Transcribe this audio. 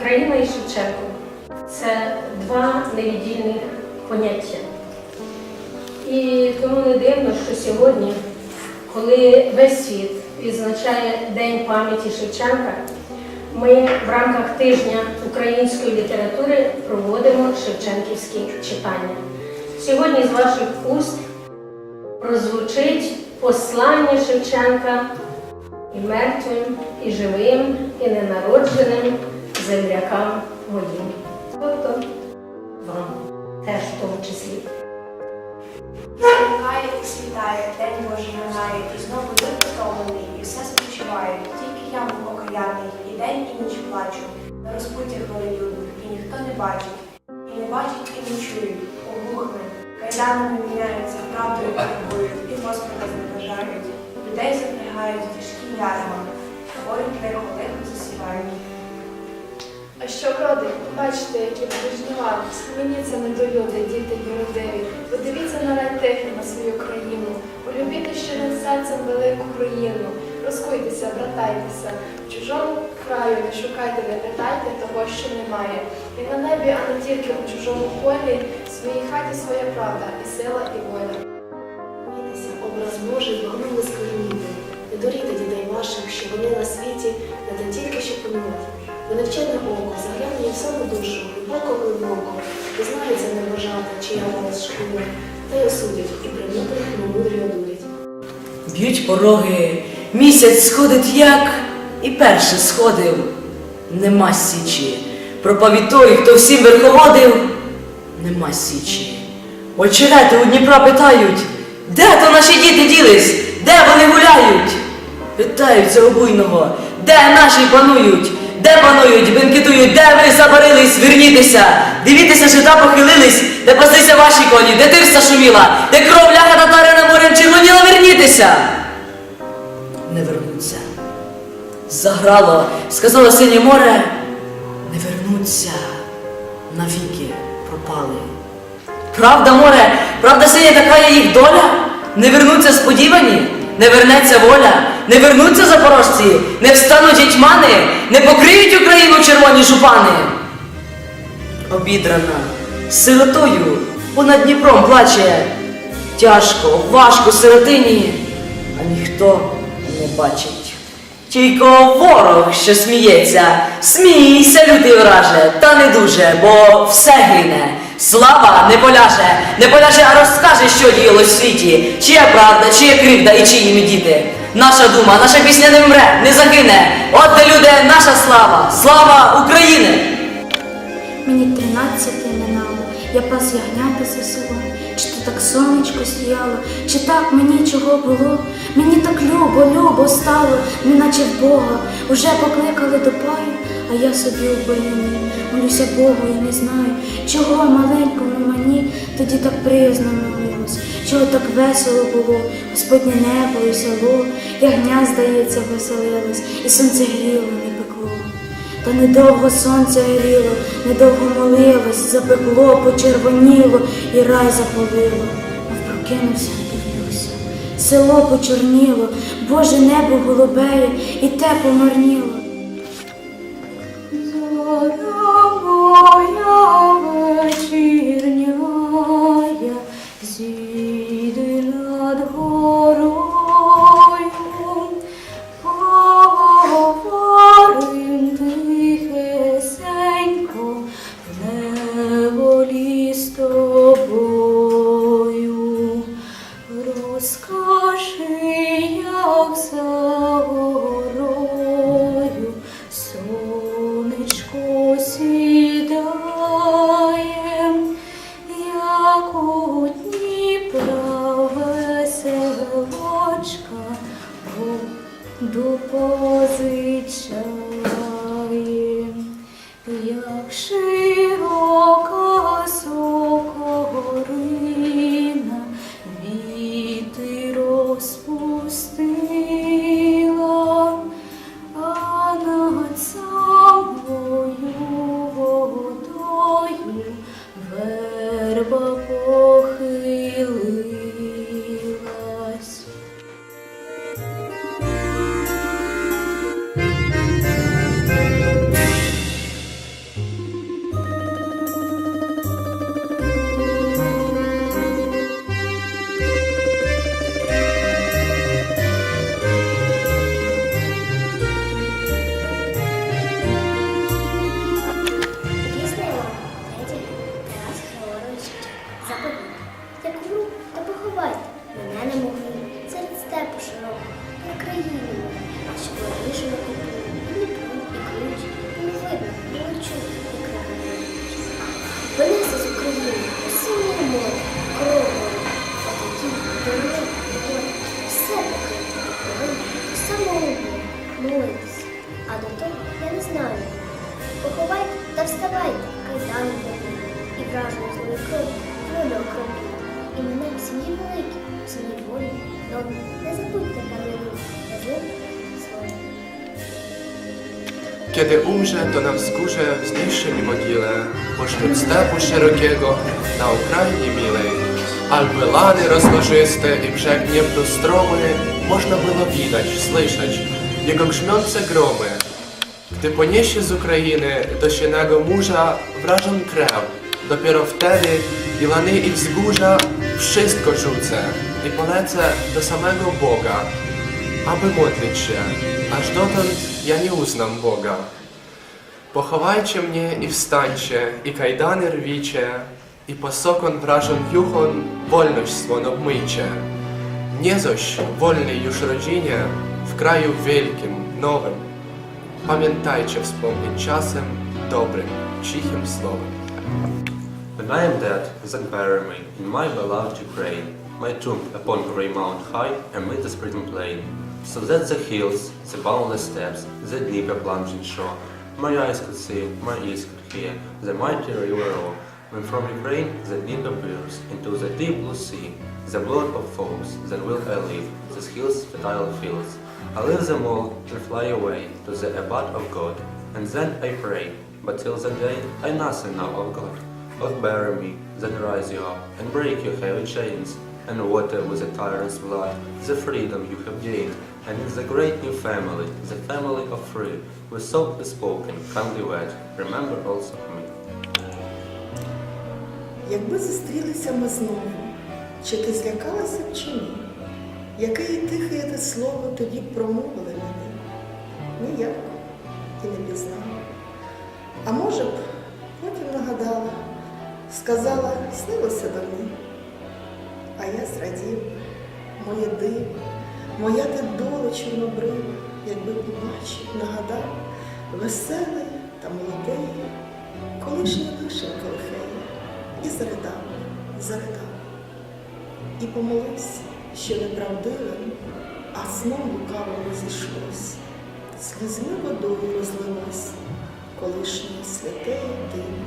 Україна і Шевченко це два невіддільних поняття. І тому не дивно, що сьогодні, коли весь світ відзначає День пам'яті Шевченка, ми в рамках тижня української літератури проводимо Шевченківські читання. Сьогодні з ваших уст прозвучить послання Шевченка і мертвим, і живим, і ненародженим землякам моїм. Тобто вам теж в тому числі. Смикає і світає, день Божий минає, і знову втомлений, і все спочиває. Тільки я був окаянний, і день, і ніч плачу. На розпуттях волелюбних, і ніхто не бачить. І не бачить, і не чують, оглухне. Кайданами міняються правдою любов'ю, і Господа зневажають. Людей запрягають тяжкі ярма, творять лихо лихо засівають. А що роди, бачите, які будуть жнива, схаменіться недолюди, діти юродиві, подивіться на рай тихий на свою країну, полюбіте щирим серцем велику країну, розкуйтеся, братайтеся, в чужому краю не шукайте, не питайте того, що немає. І на небі, а не тільки у чужому полі, в своїй хаті своя правда, і сила, і воля. Мійтеся, образ Божий вогнули скорініти. Не доріте дітей ваших, що вони на світі Бо око загляне в саму душу, глибоко глибоко, дізнається небожата, чия голос шкує, та й осудять, і примудрих немудрі одурять. Б'ють пороги, місяць сходить як і перше сходив. Нема січі. Проповідь той, хто всім верховодив, нема січі. Очерети у Дніпра питають, де то наші діти ділись, де вони гуляють? Питаються у буйного, де наші панують, де панують, бенкетують, де ви забарились, вернітеся, дивіться, жита похилились, де паслися ваші коні, де тирса шуміла, де кров ляга татарина морем червоніла, вернітеся. Не вернуться. Заграло, сказало синє море, не вернуться, навіки пропали. Правда, море, правда, синя така є їх доля? Не вернуться сподівані, не вернеться воля, не вернуться запорожці, не встануть гетьмани, не покриють Україну червоні жупани. Обідрана, сиротою понад Дніпром плаче. Тяжко, важко сиротині, а ніхто не бачить. Тільки ворог, що сміється, смійся, лютий враже, та не дуже, бо все гине. Слава не поляже, не поляже, а розкаже, що діялось в світі, чия правда, чия кривда і чиї ми діти. Наша дума, наша пісня не вмре, не загине. От де люди, наша слава, слава України! Мені тринадцяти минало, я пас ягнята за селом. Чи то так сонечко сіяло, чи так мені чого було? Мені так любо, любо стало, неначе в Бога. Уже покликали до паю, а я собі у боліні. Молюся Богу і не знаю, чого маленькому мені тоді так приязно молилось, чого так весело було, Господнє небо і село, ягня, здається, веселилось, і сонце гріло, не пекло. Та недовго сонце гріло, недовго молилось, запекло, почервоніло і рай запалило. Мов прокинувся, дивлюся. Село почорніло, Боже небо голубеє, і те помарніло. Неволі з тобою. Розкажи, як за воду позичає, як широка кайдани і вражену злою кров'ю волю окропіть. І мене в сім'ї великій, в сім'ї волі, нові. Не забудьте, Люд, не забудьте своє. Kiedy umrze, to na wzgórze wzniszczy mi mogilę, pośród stepu szerokiego, na Ukrainie milej. Alby lany rozłożyste i brzeg Dniepru stromy, można było widać, słyszeć jego grzmiące gromy. Gdy poniesie z Ukrainy do siennego murza wrażą krew, dopiero wtedy i lany i wzgórza wszystko rzucę i polecę do samego Boga, aby modlić się, aż dotąd ja nie uznam Boga. Pochowajcie mnie i wstańcie, i kajdany rwicie, i posokon wrażą juchon wolność swą obmyjcie. Nie zaś wolnej już rodzinie, w kraju wielkim, nowym. Pamiętajcie wspomnieć czasem dobrym, cichym słowem. When I am dead, then bury me in my beloved Ukraine, my tomb upon grey mount high amid the spreading plain, so that the hills, the boundless steppes, the Dnieper plunging shore, my eyes could see, my ears could hear, the mighty river roar, when from Ukraine the Dnieper bears into the deep blue sea, the blood of foes, then will I leave these hills fertile fields. I leave them all and fly away to the abode of God, and then I pray, but till the day I nothing know of God. Oh, bury me, then rise you up, and break your heavy chains, and water with a tyrant's blood the freedom you have gained, and in the great new family, the family of free, with softly spoken, kindly word, remember also me. Якби зустрілися ми знову, чи ти злякалася б чи ні? Яке і тихе те слово тоді промовили мені? Ніяк і не пізнала. А може б, потім нагадала, сказала, снилося мені. А я зрадів, моє диво, моя ти доля чорнобрива, якби побачив, нагадав, веселий та молодий, колишня вишенька лихея. І заридав, заридав. І помолився, що неправдивим, а сном лукаво розійшлось. Слізьми водою розлилось, колишнє святе диво.